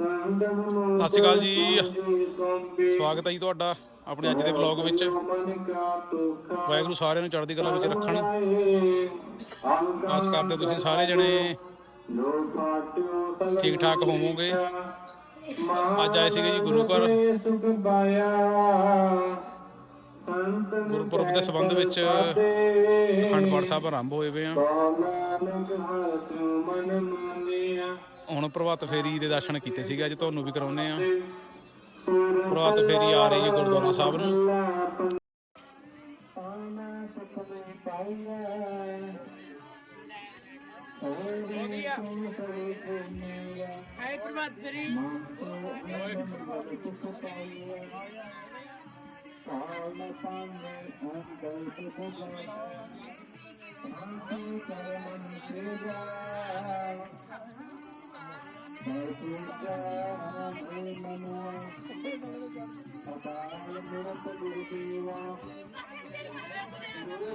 ਸਤਿ ਸ਼੍ਰੀ ਅਕਾਲ ਜੀ। ਸਵਾਗਤ ਹੈ ਜੀ ਤੁਹਾਡਾ ਆਪਣੇ ਅੱਜ ਦੇ ਵਲੌਗ ਵਿੱਚ। ਵਾਹਿਗੁਰੂ ਸਾਰਿਆਂ ਨੂੰ ਚੜ੍ਹਦੀ ਕਲਾ ਵਿੱਚ ਰੱਖਣ। ਆਸ ਕਰਦੇ ਤੁਸੀਂ ਸਾਰੇ ਜਣੇ ਠੀਕ ਠਾਕ ਹੋਵੋਗੇ। ਅੱਜ ਆਏ ਸੀਗੇ ਜੀ ਗੁਰੂ ਘਰ। ਗੁਰਪੁਰਬ ਦੇ ਸੰਬੰਧ ਵਿੱਚ ਅਖੰਡ ਪਾਠ ਸਾਹਿਬ ਆਰੰਭ ਹੋਏ ਹੋਏ ਆ। ਹੁਣ ਪ੍ਰਭਾਤ ਫੇਰੀ ਦੇ ਦਰਸ਼ਨ ਕੀਤੇ ਸੀਗੇ, ਅੱਜ ਤੁਹਾਨੂੰ ਵੀ ਕਰਾਉਨੇ ਆ ਪ੍ਰਭਾਤ ਫੇਰੀ ਆ ਰਹੀ ਹੈ ਗੁਰਦੁਆਰਾ ਸਾਹਿਬ ਨੂੰ। ਹਾਈ ਪ੍ਰਭਾਤ ਫੇਰੀ। ਨੇੜੇ ਹੀ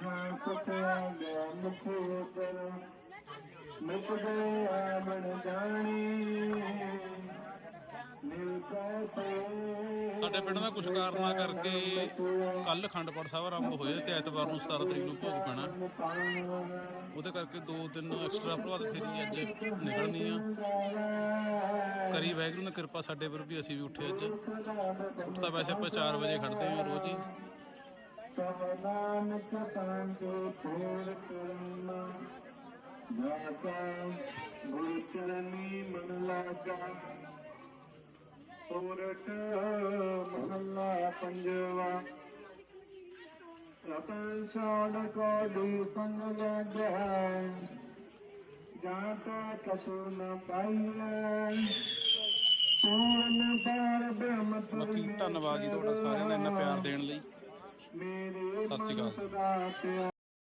ਇਹਾਂ ਆਵਣ ਜਾਣੀ ਸਾਡੇ ਪਿੰਡ ਦਾ ਕੁਝ ਕਾਰਨਾਂ ਕਰਕੇ ਕੱਲ ਅਖੰਡ ਪਾਠ ਸਾਹਿਬ ਆਰੰਭ ਹੋਇਆ ਤੇ ਐਤਵਾਰ ਨੂੰ 17 ਤਰੀਕ ਨੂੰ ਭੋਗ ਪੈਣਾ। ਉਹਦੇ ਕਰਕੇ ਦੋ ਦਿਨ ਐਕਸਟਰਾ ਪ੍ਰਭਾਤ ਫੇਰੀ ਅੱਜ ਨਿਕਲਣੀ ਆ। ਕਰੀ ਵਾਹਿਗੁਰੂ ਨੇ ਕਿਰਪਾ ਸਾਡੇ ਪਰ ਵੀ, ਅਸੀਂ ਵੀ ਉੱਠੇ ਅੱਜ। ਉੱਠਦਾ ਤਾਂ ਵੈਸੇ ਆਪਾਂ 4 ਵਜੇ ਖੜਦੇ ਹਾਂ ਰੋਜ਼ ਹੀ। ਤਵ ਨਾਨਕ ਪਾਂਜੋ ਪੂਰ ਕਰਨਾ ਜਾਤਾ ਗੁਰ ਚਰਨੀ ਮਨ ਲਾਗਾ। ਸੋਰਠ ਮਹੱਲਾ ਪੰਜਵਾ। ਰਤਨ ਛਾੜ ਕੋ ਦੂ ਸੰਗ ਲੱਗਿਆ ਜਾਤਾ ਕਸੂ ਨ ਪਾਈਐ ਪੂਰਨ ਪਾਰ ਬ੍ਰਹਮ ਬਾਕੀ ਧੰਨਵਾਦ ਜੀ ਤੁਹਾਡਾ ਸਾਰਿਆਂ ਦਾ ਇੰਨਾ ਪਿਆਰ ਦੇਣ ਲਈ। ਸਤਿ ਸ਼੍ਰੀ ਅਕਾਲ।